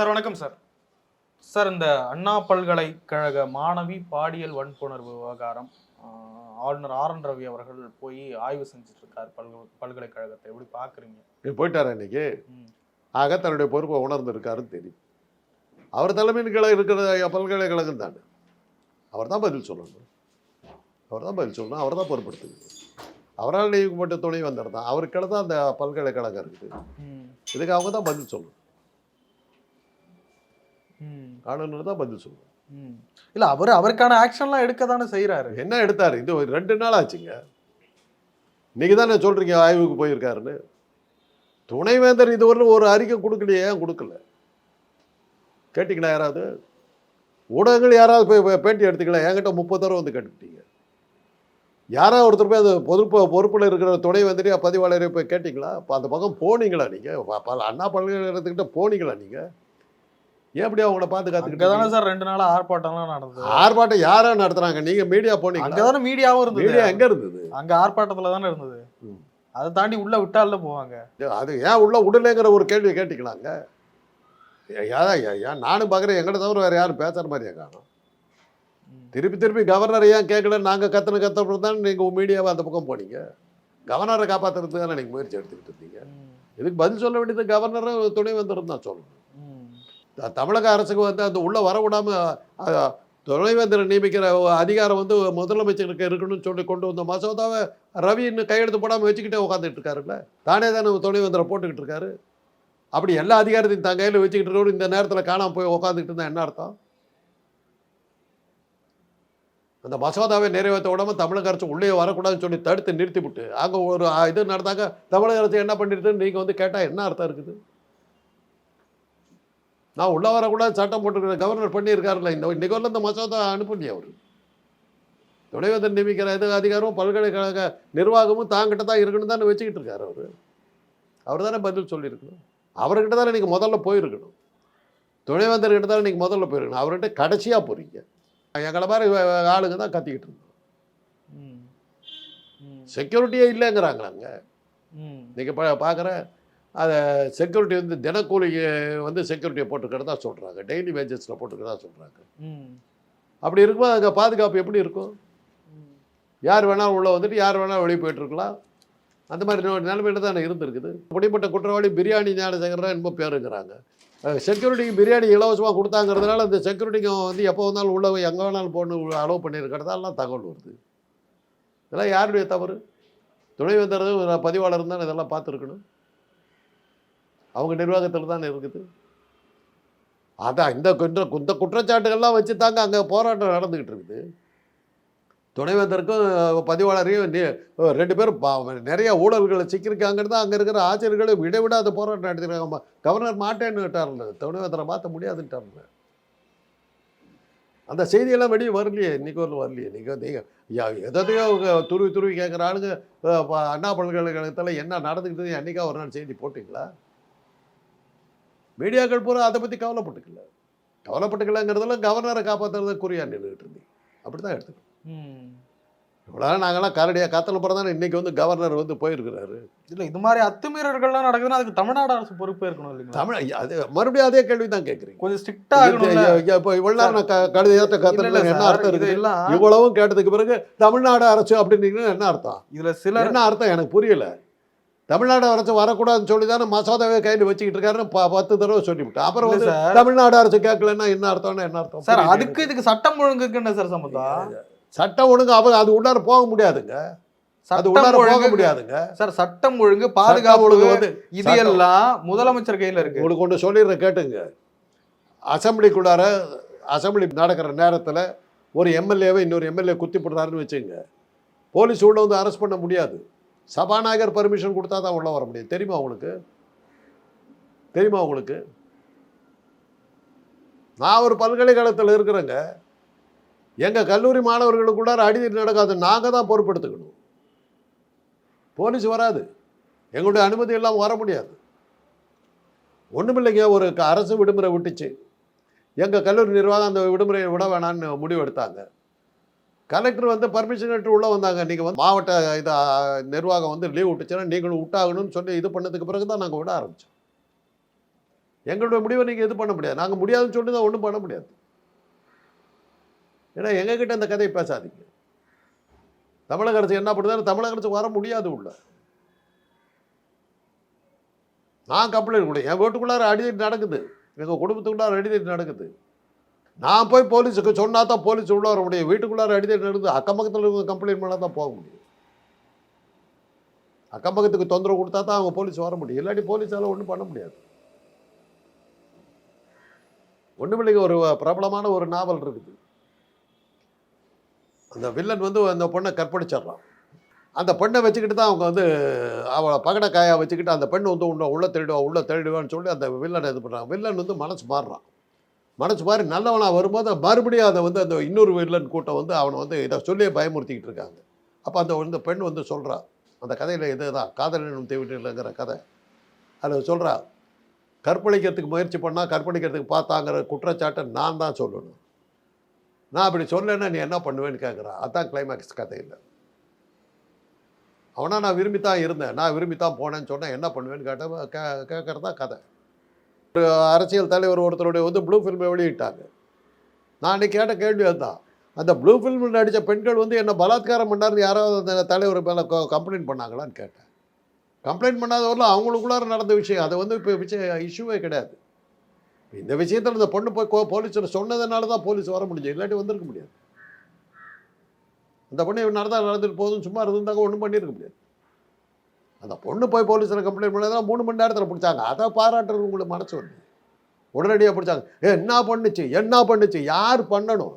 Sir வணக்கம் sir. Sir இந்த அண்ணா பல்கலைக்கழக மாணவி பாலியல் வன்புணர்வு விவகாரம் ஆளுநர் ஆர் என் ரவி அவர்கள் போய் ஆய்வு செஞ்சுட்டு இருக்கார் பல்கலை பல்கலைக்கழகத்தை. எப்படி பாக்குறீங்க? நீ போயிட்டார் இன்னைக்கு. ஆக தன்னுடைய பொறுப்பை உணர்ந்திருக்காருன்னு தெரியும். அவர் தலைமையின் கீழே இருக்கிற பல்கலைக்கழகம் தானே. அவர் தான் பதில் சொல்லணும். அவர் தான் பதில் சொல்லணும். அவர் தான் பொறுப்படுத்துக்கணும் அவரால் நியமிக்கப்பட்ட துணை வந்தார் தான். அவர் கீழே தான் அந்த பல்கலைக்கழகம் இருக்குது. இதுக்கு அவங்க தான் பதில் சொல்லணும். ஆளுநர் தான் பதில் சொல்லணும் ம். இல்ல அவர் அவருக்கான ஆக்ஷன்லாம் எடுக்க தானே செய்யறாரு என்ன எடுத்தார்? இது ஒரு ரெண்டு நாள் ஆச்சுங்க. இன்னைக்கு தானே சொல்றீங்க ஆய்வுக்கு போயிருக்காருன்னு. துணைவேந்தர் இதுவரையிலும் ஒரு அறிக்கை கொடுக்கலையே ஏன் கொடுக்கல? கேட்டிங்களா யாராவது? ஊடகங்கள் யாராவது போய் பேட்டி எடுத்துக்கல என்கிட்ட முப்பது தடவை வந்து கேட்டுக்கிட்டீங்க. யாராவது ஒருத்தர் போய் அந்த பொறுப்பு பொறுப்பில் இருக்கிற துணைவேந்தரையா பதிவாளரை போய் கேட்டிங்களா? இப்போ அந்த பக்கம் போனீங்களா நீங்கள் அண்ணா பல்கலைக்கழகத்துக்கிட்ட போனீங்களா நீங்கள் ஏன் அப்படி அவங்கள பார்த்து காத்துக்கிட்டு சார் ரெண்டு நாளா ஆர்ப்பாட்டம்லாம் நடந்தது. ஆர்ப்பாட்டம் யாரா நடத்துறாங்க? நீங்க மீடியா போனீங்க அங்கதானே மீடியாவும் இருந்தது. மீடியா எங்க இருந்தது? அங்க ஆர்ப்பாட்டத்துல தானே இருந்தது. அதை தாண்டி உள்ள விட்டால போவாங்க. அது ஏன் உள்ள விடலைங்கிற ஒரு கேள்வி கேட்டுக்கலாங்க ஏன் நானும் பார்க்குறேன். எங்கிட்ட தவிர வேறு யாரும் பேசுகிற மாதிரியே காணும். திருப்பி திருப்பி கவர்னர் ஏன் கேட்கல நாங்கள் கத்தனை கத்தப்பட்டு தான் நீங்கள் மீடியாவை அந்த பக்கம் போனீங்க? கவர்னரை காப்பாற்றுறதுக்கு தானே நீங்கள் முயற்சி எடுத்துக்கிட்டு இருந்தீங்க. இதுக்கு பதில் சொல்ல வேண்டியது கவர்னரும் துணை வந்தரும் தான் சொல்லணும். தமிழக அரசுக்கு வந்து அந்த உள்ளே வரவிடாமல் துணைவேந்தரை நியமிக்கிற அதிகாரம் வந்து முதலமைச்சருக்கு இருக்கணும்னு சொல்லி கொண்டு வந்த மசோதாவை ரவி இன்னும் கையெழுத்து போடாமல் வச்சுக்கிட்டே உட்காந்துட்டு இருக்காருல்ல? தானே தானே துணைவேந்தரை போட்டுக்கிட்டு இருக்காரு? அப்படி எல்லா அதிகாரத்தையும் தன் கையில் வச்சுக்கிட்டு இருக்கணும் இந்த நேரத்தில் காணாமல் போய் உட்காந்துக்கிட்டு இருந்தால் என்ன அர்த்தம்? அந்த மசோதாவை நிறைவேற்ற விடாமல் தமிழக அரசு உள்ளே வரக்கூடாதுன்னு சொல்லி தடுத்து நிறுத்திவிட்டு அங்கே ஒரு இது நடந்தாங்க தமிழக அரசு என்ன பண்ணிருதுன்னு நீங்கள் வந்து கேட்டால் என்ன அர்த்தம் இருக்குது? நான் உள்ளே வரக்கூடாது சட்டம் போட்டுக்கிற கவர்னர் பண்ணியிருக்காருல்ல. இந்த இன்னைக்கு வரல இந்த மசோதா அனுப்பலையே அவர். துணைவேந்தர் நியமிக்கிற இது அதிகாரமும் பல்கலைக்கழக நிர்வாகமும் தாங்கிட்ட தான் இருக்கணும் தானே வச்சுக்கிட்டு இருக்காரு அவர். அவர் தானே பதில் சொல்லியிருக்கணும். அவர்கிட்ட தானே நீங்கள் முதல்ல போயிருக்கணும். துணைவேந்தர்கிட்ட தானே நீங்கள் முதல்ல போயிருக்கணும். அவர்கிட்ட கடைசியாக போகிறீங்க எங்களை மாதிரி ஆளுங்க தான் கத்திக்கிட்டு இருந்தோம். செக்யூரிட்டியே இல்லைங்கிறாங்களாங்க. நீங்கள் பா பார்க்குற அதை செக்யூரிட்டி வந்து தினக்கூலிக்கு வந்து செக்யூரிட்டியை போட்டுக்கிறதா சொல்கிறாங்க டெய்லி வேஜஸில் போட்டுக்கிறதா சொல்கிறாங்க. அப்படி இருக்கும்போது அங்கே பாதுகாப்பு எப்படி இருக்கும். யார் வேணாலும் உள்ளே வந்துட்டு யார் வேணாலும் வெளியே போயிட்டு இருக்கலாம். அந்த மாதிரி நில- நிலைமையில தானே இருந்திருக்குது. அப்படிப்பட்ட குற்றவாளி பிரியாணி ஞானசேகரன் என்னமோ பேருங்கிறாங்க. செக்யூரிட்டிக்கு பிரியாணி இலவசமாக கொடுத்தாங்கிறதுனால அந்த செக்யூரிட்டிக்கு வந்து எப்போ வந்தாலும் உள்ள எங்கே வேணாலும் போன்னு அலோவ் பண்ணியிருக்கிறதாலாம் தகவல் வருது. இதெல்லாம் யாருடைய தவறு? துணைவேந்தர் பதிவாளர் தான் இதெல்லாம் பார்த்துருக்கணும். அவங்க நிர்வாகத்தில் தான் இருக்குது? அதான் இந்த குற்ற இந்த குற்றச்சாட்டுகள்லாம் வச்சு தாங்க அங்கே போராட்டம் நடந்துக்கிட்டு இருக்குது. துணைவேந்தருக்கும் பதிவாளரையும் ரெண்டு பேரும் பா- நிறைய ஊழல்களை சிக்கியிருக்காங்கன்னு தான் அங்கே இருக்கிற ஆசிரியர்களை விடவிடாத போராட்டம் நடத்திருக்காங்க. கவர்னர் மாட்டேன்னு விட்டார்ல துணைவேந்தரை மாற்ற முடியாதுன்ட்டார்ல. அந்த செய்தியெல்லாம் வெளியே வரலையே இன்னைக்கு ஒரு வரலையே. நீங்கள் நீங்கள் எதையோ துருவி துருவி கேட்குற ஆளுங்க அண்ணா பல்கலைக்கழகத்தில் என்ன நடந்துக்கிட்டு அன்றைக்கா ஒரு நாள் செய்தி போட்டிங்களா? மீடியாக்கள் பூரா அதை பற்றி கவலைப்பட்டுக்கல. கவலைப்பட்டுக்கலங்கிறதுல கவர்னரை காப்பாற்றுறத குறியா நின்றுட்டு இருந்தீங்க அப்படி தான் எடுத்துக்கணும். ம். இவ்வளோ நாங்கள்லாம் கரடியாக கத்தல போகிறதானே இன்னைக்கு வந்து கவர்னர் வந்து போயிருக்கிறாரு. இல்ல இது மாதிரி அத்துமீறல்கள்லாம் நடக்குதுன்னா அதுக்கு தமிழ்நாடு அரசு பொறுப்பே இருக்கணும் இல்லைங்களா? தமிழ் அது மறுபடியும் அதே கேள்வி தான் கேட்குறீங்க கொஞ்சம் ஸ்ட்ரிக்டா ஆகணும்ல. இப்போ இவ்வளோ நேரம் நான் கழுதையாத்த கத்தல என்ன அர்த்தம் இருக்குது? இதெல்லாம் இவ்வளவும் கேட்டதுக்கு பிறகு தமிழ்நாடு அரசு அப்படின்னீங்கன்னா என்ன அர்த்தம்? இதுல சிலர் என்ன அர்த்தம்? எனக்கு புரியல. தமிழ்நாடு அரசு வரக்கூடாதுன்னு சொல்லி தானே மசோதாவே கையில் வச்சுக்கிட்டு இருக்காருன்னு ப- பத்து தடவை சொல்லிவிட்டேன். அப்புறம் வந்து தமிழ்நாடு அரசு கேட்கலன்னா என்ன அர்த்தம்னா என்ன அர்த்தம்? சார் அதுக்கு இதுக்கு சட்டம் ஒழுங்குக்கு என்ன சார் சம்பந்தம்? எனக்கு. சட்டம் ஒழுங்கு அவங்க அது உள்ளார போக முடியாதுங்க. அது சட்டம் உள்ளார போக முடியாதுங்க. சார் சட்டம் ஒழுங்கு பாதுகாப்பு ஒழுங்கு வந்து இது எல்லாம் முதலமைச்சர் கையில இருக்கு. உங்களுக்கு ஒன்று சொல்லிடுறேன் கேட்டுங்க. அசம்பிளிக்குள்ளார அசம்பிளி நடக்கிற நேரத்தில் ஒரு எம்எல்ஏவை இன்னொரு எம்எல்ஏ குத்தி போடுறாருன்னு வச்சுங்க. போலீஸ் உள்ள வந்து அரெஸ்ட் பண்ண முடியாது. சபாநாயகர் பர்மிஷன் கொடுத்தா தான் உள்ளே வர முடியும். தெரியுமா உங்களுக்கு? தெரியுமா உங்களுக்கு? நான் ஒரு பல்கலைக்கழகத்தில் இருக்கிறேங்க. எங்கள் கல்லூரி மாணவர்களுக்குள்ளார அடிதடி நடக்காது. நாங்கள் தான் பொறுப்பெடுத்துக்கணும். போலீஸ் வராது. எங்களுடைய அனுமதி இல்லாமல் வர முடியாது. ஒன்றுமில்லைங்க ஒரு க- அரசு விடுமுறை விட்டுச்சு. எங்கள் கல்லூரி நிர்வாகம் அந்த விடுமுறையை விட வேணான்னு முடிவு எடுத்தாங்க கலெக்டர் வந்து பர்மிஷன் எடுத்து உள்ளே வந்தாங்க. நீங்கள் வந்து மாவட்ட இது நிர்வாகம் வந்து லீவ் விட்டுச்சுன்னா நீங்களும் விட்டாகணும்னு சொல்லி இது பண்ணதுக்கு பிறகு தான் நாங்கள் விட ஆரம்பித்தோம் எங்களுடைய முடிவை நீங்கள் இது பண்ண முடியாது. நாங்கள் முடியாதுன்னு சொல்லி தான் ஒன்றும் பண்ண முடியாது. ஏன்னா எங்ககிட்ட இந்த கதையை பேசாதீங்க. தமிழக அரசு என்ன பண்ணுறது தமிழக அரசு வர முடியாது உள்ள. நான் கம்ப்ளைண்ட் கொடு என் வீட்டுக்குள்ளார அடிதடி நடக்குது. எங்கள் குடும்பத்துக்குள்ளார அடிதடி நடக்குது. நான் போய் போலீஸுக்கு சொன்னால் தான் போலீஸ் உள்ளே வர முடியும். வீட்டுக்குள்ளார அடித்தடி நடந்து அக்கம் பக்கத்தில் இருக்க கம்ப்ளைண்ட் பண்ணால் தான் போக முடியும். அக்கம் பக்கத்துக்கு தொந்தரவு கொடுத்தா தான் அவங்க போலீஸ் வர முடியும். இல்லாட்டி போலீஸால் ஒன்றும் பண்ண முடியாது. ஒன்றுமில்லைங்க ஒரு பிரபலமான ஒரு நாவல் இருக்குது. அந்த வில்லன் வந்து அந்த பொண்ணை கற்பழிச்சிட்றான். அந்த பெண்ணை வச்சுக்கிட்டு தான் அவங்க வந்து அவளை பகடக்காயை வச்சுக்கிட்டு அந்த பெண் வந்து உள்ள உள்ளே தேடுவா உள்ளே தேடுவான்னு சொல்லி அந்த வில்லனை இது பண்ணுறாங்க வில்லன் வந்து மனசு மாறுறான். மனசு மாதிரி நல்லவனாக வரும்போது மறுபடியும் அதை வந்து அந்த இன்னொரு வில்லன் கூட்டம் வந்து அவனை வந்து இதை சொல்லியே பயமுறுத்திக்கிட்டு இருக்காங்க. அப்போ அந்த இந்த பெண் வந்து சொல்கிறா அந்த கதையில் இதுதான் காதலனும் தேவிட்டில்ங்கிற கதை. அதில் சொல்கிறா கற்பழிக்கிறதுக்கு முயற்சி பண்ணால் கற்பழிக்கிறதுக்கு பார்த்தாங்கிற குற்றச்சாட்டை நான் தான் சொல்லணும். நான் அப்படி சொல்லலைன்னா நீ என்ன பண்ணுவேன்னு கேட்குறான் அதான் கிளைமேக்ஸ் கதையில். அவனா நான் விரும்பி தான் இருந்தேன். நான் விரும்பி தான் போனேன்னு சொன்னேன் என்ன பண்ணுவேன்னு கேட்ட கே கேட்குறது தான் கதை. ஒரு அரசியல் தலைவர் ஒருத்தருடைய வந்து ப்ளூ ஃபில்மை வெளியிட்டாங்க. நான் அன்றைக்கி கேட்ட கேள்வி அதுதான். அந்த ப்ளூ ஃபில்மில் நடித்த பெண்கள் வந்து என்ன பலாத்காரம் பண்ணார்னு யாராவது அந்த தலைவர் மேலே கம்ப்ளைண்ட் பண்ணாங்களான்னு கேட்டேன். கம்ப்ளைண்ட் பண்ணாதவரில் அவங்களுக்குள்ளார நடந்த விஷயம். அதை வந்து இப்போ விஷயம் இஷ்யூவே கிடையாது. இந்த விஷயத்தில் இந்த பொண்ணு போய் கோ- போலீஸில் சொன்னதுனால தான் போலீஸ் வர முடிஞ்சு இல்லாட்டி வந்திருக்க முடியாது. அந்த பொண்ணு நடந்தால் நடந்துட்டு போதும் சும்மா இருந்தாங்க ஒன்றும் பண்ணியிருக்க முடியாது. அந்த பொண்ணு போய் போலீஸில் கம்ப்ளைண்ட் பண்ணதான் மூணு மணி நேரத்தில் பிடிச்சாங்க. அதை பாராட்டுறது உங்களுக்கு மனசு வந்து உடனடியாக பிடிச்சாங்க. ஏ என்ன பண்ணுச்சு? என்ன பண்ணுச்சு? யார் பண்ணணும்?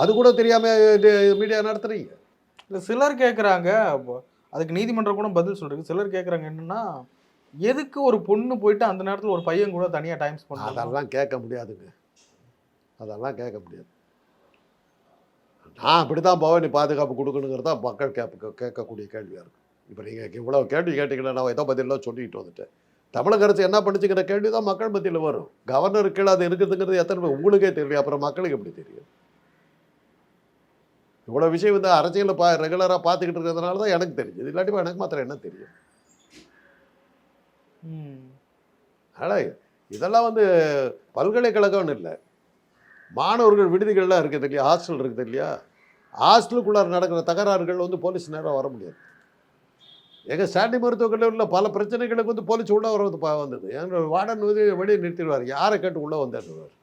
அது கூட தெரியாமல் மீடியா நடத்துறீங்க. இல்ல சிலர் கேக்குறாங்க அப்போ அதுக்கு நீதிமன்றம் கூட பதில் சொல்றது சிலர் கேக்குறாங்க என்னன்னா எதுக்கு ஒரு பொண்ணு போயிட்டு அந்த நேரத்துல ஒரு பையன் கூட தனியா டைம் ஸ்பெண்ட் அதெல்லாம் கேட்க முடியாதுங்க. அதெல்லாம் கேட்க முடியாது. நான் அப்படி தான் பவானி பாதுகாப்பு கொடுக்கணுங்கிறதா மக்கள் கேட்க கேட்கக்கூடிய கேள்வியாக இருக்கும் இப்போ நீங்கள் இவ்வளோ கேள்வி கேட்டீங்கன்னா நான் ஏதோ பதிலாம் சொல்லிட்டு வந்துட்டேன். தமிழக அரசு என்ன பண்ணிச்சுக்கிற கேள்வி தான் மக்கள் மத்தியில் வரும். கவர்னர் கீழே அது இருக்குதுங்கிறது எத்தனை பேர் உங்களுக்கே தெரியும் அப்புறம் மக்களுக்கு எப்படி தெரியும்? இவ்வளோ விஷயம் வந்து அரசியலில் பா ரெகுலராக பார்த்துக்கிட்டு இருக்கிறதுனால தான் எனக்கு தெரியுது இல்லாட்டி எனக்கு மாத்திரம் என்ன தெரியும். அதனால் இதெல்லாம் வந்து பல்கலைக்கழகம்னு இல்லை. மாணவர்கள் விடுதிகள்லாம் இருக்குது இல்லையா? ஹாஸ்டல் இருக்குது இல்லையா? ஹாஸ்டலுக்குள்ளார நடக்கிற தகராறுகள் வந்து போலீஸ் நேரம் வர முடியாது. எங்கள் ஸ்டாண்டி மருத்துவக் கல்லூரியில் பல பிரச்சனைகளுக்கு வந்து போலீஸ் உள்ளே வர்றது பா வந்தது. எங்கள் வார்டன் வந்து வெளியே நிறுத்திடுவார். யாரை கேட்டு உள்ளே வந்தாடுவார்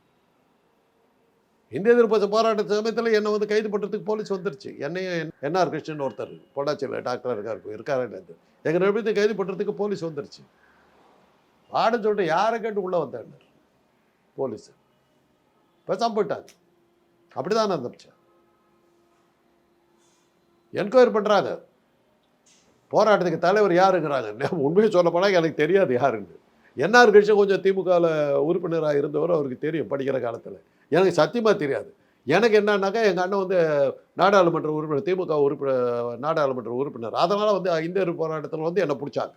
இந்திய எதிர்ப்பு போராட்ட சமயத்தில் என்னை வந்து கைது பண்ணுறதுக்கு போலீஸ் வந்துருச்சு. என்னையும் என்ஆர் கிருஷ்ணன் ஒருத்தர் பொள்ளாச்சியில் டாக்டர் இருக்கார் இருக்காரு எங்கள் ரெண்டு கைது பண்ணுறதுக்கு போலீஸ் வந்துருச்சு. வார்டன் சொல்லிட்டு யாரை கேட்டு உள்ளே வந்தாங்க போலீஸ். பேசாமல் போயிட்டாங்க அப்படிதான் நான் தப்பிச்சேன் என்கொயரி பண்ணுறாங்க போராட்டத்துக்கு தலைவர் யாருங்கிறாங்க? உண்மையை சொல்ல போனால் எனக்கு தெரியாது யாருன்னு. என்ஆர் கிருஷ்ணன் கொஞ்சம் திமுகவில் உறுப்பினராக இருந்தவர் அவருக்கு தெரியும் படிக்கிற காலத்தில். எனக்கு சத்தியமாக தெரியாது. எனக்கு என்னன்னாக்கா எங்கள் அண்ணன் வந்து நாடாளுமன்ற உறுப்பினர் திமுக உறுப்பினர் நாடாளுமன்ற உறுப்பினர். அதனால் வந்து இந்திய போராட்டத்தில் வந்து என்னை பிடிச்சாங்க.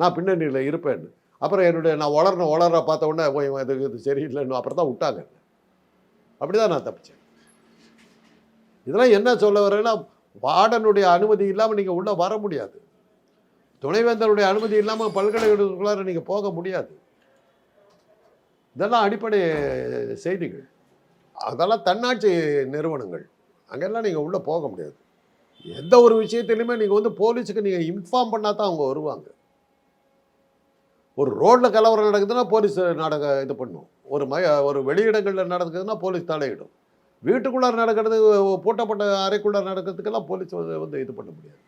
நான் பின்னணியில் இருப்பேன்னு. அப்புறம் என்னுடைய நான் வளர்ன வளர பார்த்த உடனே போய் இது இது சரியில்லைன்னு அப்புறம் தான் விட்டாங்க அப்படி தான் நான் தப்பிச்சேன். இதெல்லாம் என்ன சொல்ல வரேன்னா வார்டனுடைய அனுமதி இல்லாமல் நீங்கள் உள்ளே வர முடியாது. துணைவேந்தருடைய அனுமதி இல்லாமல் பல்கலைக்கழகத்துக்குள்ளார நீங்கள் போக முடியாது. இதெல்லாம் அடிப்படை செய்திகள். அதெல்லாம் தன்னாட்சி நிறுவனங்கள். அங்கெல்லாம் நீங்கள் உள்ளே போக முடியாது. எந்த ஒரு விஷயத்திலையுமே நீங்கள் வந்து போலீஸுக்கு நீங்கள் இன்ஃபார்ம் பண்ணால் தான் அவங்க வருவாங்க. ஒரு ரோட்டில் கலவரம் நடக்குதுன்னா போலீஸ் நாடக இது பண்ணும். ஒரு மய ஒரு வெளியிடங்களில் நடக்குதுன்னா போலீஸ் தலையிடும். வீட்டுக்குள்ளார நடக்கிறது பூட்டப்பட்ட அறைக்குள்ளார நடக்கிறதுக்கெல்லாம் போலீஸ் வந்து வந்து இது பண்ண முடியாது.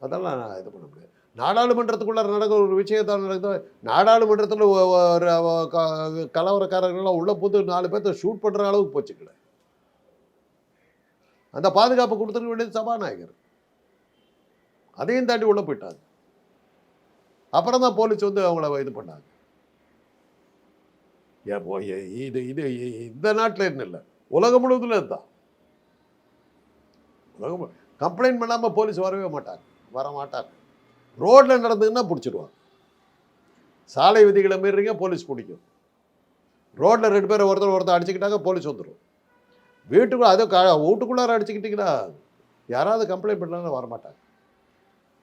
அதெல்லாம் நான் இது பண்ண முடியாது. நாடாளுமன்றத்துக்குள்ளே நடக்கிற ஒரு விஷயத்தான் நடக்குது நாடாளுமன்றத்தில் ஒரு க- கலவரக்காரர்கள்லாம் உள்ளே புது நாலு பேர்த்த ஷூட் பண்ணுற அளவுக்கு போச்சுக்கல அந்த பாதுகாப்பு கொடுத்துருக்க வேண்டியது சபாநாயகர். அதையும் தாண்டி உள்ளே போயிட்டாங்க. அப்புறம் தான் போலீஸ் வந்து அவங்கள இது பண்ணாங்க. இது இது இந்த நாட்டில் என்ன இல்லை. உலகம் முழுவதும் இதுதான். உலகம் கம்ப்ளைண்ட் பண்ணாமல் போலீஸ் வரவே மாட்டாங்க. வரமாட்டார். ரோட்டில் நடந்ததுன்னா பிடிச்சிடுவாங்க சாலை விதிகளை மீறீங்க போலீஸ் பிடிக்கும். ரோட்டில் ரெண்டு பேரை ஒருத்தர் ஒருத்தர் அடிச்சுக்கிட்டாங்க போலீஸ் வந்துடும் வீட்டுக்குள்ளே அது க வீட்டுக்குள்ளார அடிச்சுக்கிட்டிங்கன்னா யாராவது கம்ப்ளைண்ட் பண்ணலாம் வரமாட்டாங்க.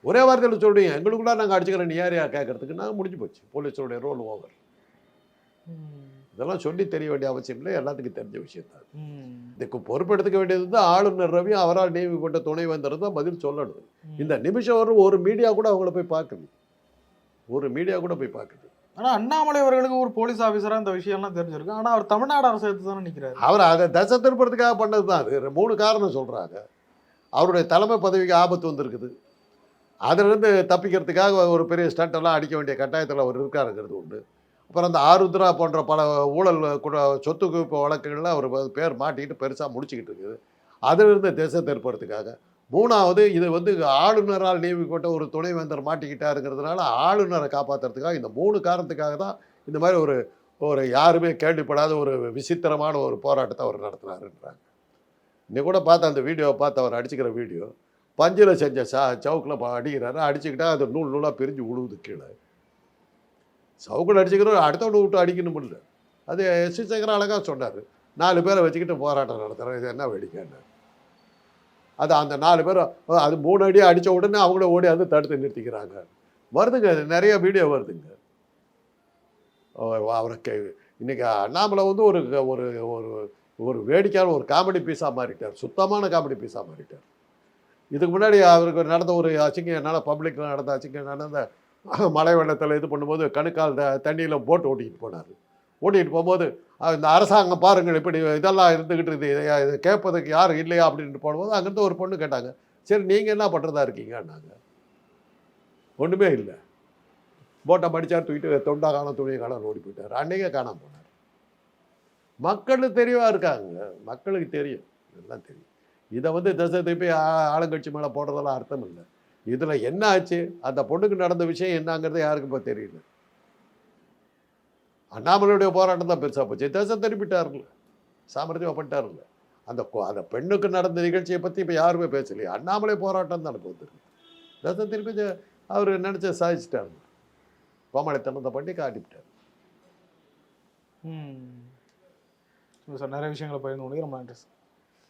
ஒரே வார்த்தையில் சொல்கிறீங்க எங்களுக்குள்ளார நாங்கள் அடிச்சுக்கிறோம் நீ யாரையா கேட்கறதுக்கு நான் முடிஞ்சு போச்சு. போலீஸோடைய ரோல் ஓவர் இதெல்லாம் சொல்லி தெரிய வேண்டிய அவசியம் இல்லை. எல்லாத்துக்கும் தெரிஞ்ச விஷயம் தான். ம். இதுக்கு பொறுப்பெடுத்துக்க வேண்டியது தான் ஆளுநர் ரவி அவரால் நியமிக்கப்பட்ட துணைவேந்தர் தான் பதில் சொல்லணும். இந்த நிமிஷம் வரும் ஒரு மீடியா கூட அவங்கள போய் பார்க்கணும் ஒரு மீடியா கூட போய் பார்க்குது ஆனா அண்ணாமலை அவர்களுக்கு ஒரு போலீஸ் ஆபீசரா இந்த விஷயம்லாம் தெரிஞ்சிருக்கு. ஆனா அவர் தமிழ்நாடு அரசு எடுத்து தானே நிக்கிறாரு. அவர் அதை தசை திருப்பறதுக்காக பண்ணது தான். அது மூணு காரணம் சொல்கிறாங்க அவருடைய தலைமை பதவிக்கு ஆபத்து வந்திருக்குது. அதிலிருந்து தப்பிக்கிறதுக்காக ஒரு பெரிய ஸ்டண்ட் எல்லாம் அடிக்க வேண்டிய கட்டாயத்தில் அவர் இருக்காருங்கிறது உண்டு அப்புறம் அந்த ஆருத்ரா போன்ற பல ஊழல் கூட சொத்து குவிப்பு வழக்குகளில் அவர் பேர் மாட்டிக்கிட்டு பெருசாக முடிச்சுக்கிட்டு இருக்குது. அதிலிருந்து தேசத்தை ஏற்படுறதுக்காக மூணாவது இது வந்து ஆளுநரால் நியமிக்கப்பட்ட ஒரு துணைவேந்தர் மாட்டிக்கிட்டாருங்கிறதுனால ஆளுநரை காப்பாற்றுறதுக்காக இந்த மூணு காரணத்துக்காக தான் இந்த மாதிரி ஒரு ஒரு யாருமே கேள்விப்படாத ஒரு விசித்திரமான ஒரு போராட்டத்தை அவர் நடத்துனாருன்றாங்க இன்னைக்கு கூட பார்த்த அந்த வீடியோவை பார்த்து அவர் அடிச்சுக்கிற வீடியோ பஞ்சில் செஞ்ச சா சவுக்கில் அடிக்கிறாரு அடிச்சுக்கிட்டா அது நூல் நூலாக பிரிஞ்சு விழுவுது கீழே. சவுக்கில் அடிச்சுக்கிறோம் அடுத்தவனை விட்டு அடிக்கணும் இல்லை அது எஸ் சி சேகர் அழகாக சொன்னார். நாலு பேரை வச்சுக்கிட்டு போராட்டம் நடத்துகிறேன் இது என்ன வேடிக்கைன்னு. அது அந்த நாலு பேர் அது மூணு அடி அடித்த உடனே அவங்கள ஓடி வந்து தடுத்து நிறுத்திக்கிறாங்க. வருதுங்க நிறைய வீடியோ வருதுங்க. அவருக்கு இன்றைக்கி அண்ணாமலை வந்து ஒரு ஒரு ஒரு ஒரு வேடிக்கையான ஒரு காமெடி பீஸாக மாறிட்டார். சுத்தமான காமெடி பீஸாக மாறிட்டார். இதுக்கு முன்னாடி அவருக்கு நடந்த ஒரு அசிங்கம் என்னால் பப்ளிக்கில் நடந்த அசிங்கம் நடந்த மழை வெள்ளத்தில் இது பண்ணும்போது கணுக்கால் த தண்ணியில் போட்டு ஓட்டிகிட்டு போனார். ஓட்டிகிட்டு போகும்போது இந்த அரசாங்கம் பாருங்கள் இப்படி இதெல்லாம் இருந்துக்கிட்டு இருக்குது. இதை கேட்பதுக்கு யாரும் இல்லையா? அப்படின்ட்டு போடும்போது அங்கேருந்து ஒரு பொண்ணு கேட்டாங்க. சரி நீங்கள் என்ன பண்ணுறதா இருக்கீங்கன்னாங்க. ஒன்றுமே இல்லை. போட்டை மடிச்சார் தூக்கிட்டு தொண்டா காலம் துணியை காலம் ஓடி போயிட்டார். அன்னைக்கே காணாமல் போனார். மக்களுக்கு தெரியவா இருக்காங்க? மக்களுக்கு தெரியும். எல்லாம் தெரியும். இதை வந்து திசை திருப்பி ஆ- ஆளுங்கட்சி மேலே போடுறதெல்லாம் அர்த்தம் இல்லை. இதில் என்ன ஆச்சு? அந்த பொண்ணுக்கு நடந்த விஷயம் என்னங்கிறது யாருக்கும் இப்போ தெரியல. அண்ணாமலையுடைய போராட்டம் தான் பெருசாக போச்சு. தேசம் திருப்பிட்டார்ல சாமர்த்தியம் பண்ணிட்டார்ல அந்த அந்த பெண்ணுக்கு நடந்த நிகழ்ச்சியை பற்றி இப்போ யாருமே பேசலையே. அண்ணாமலை போராட்டம் தான் போகுது தேசம் திருப்பி அவர் நினச்ச சாதிச்சிட்டார். கோமாளித்தனத்தை பண்ணி காட்டிவிட்டார். ம். நிறைய விஷயங்களை பகிர்ந்து கொண்டு ரொம்ப நன்றி சார்.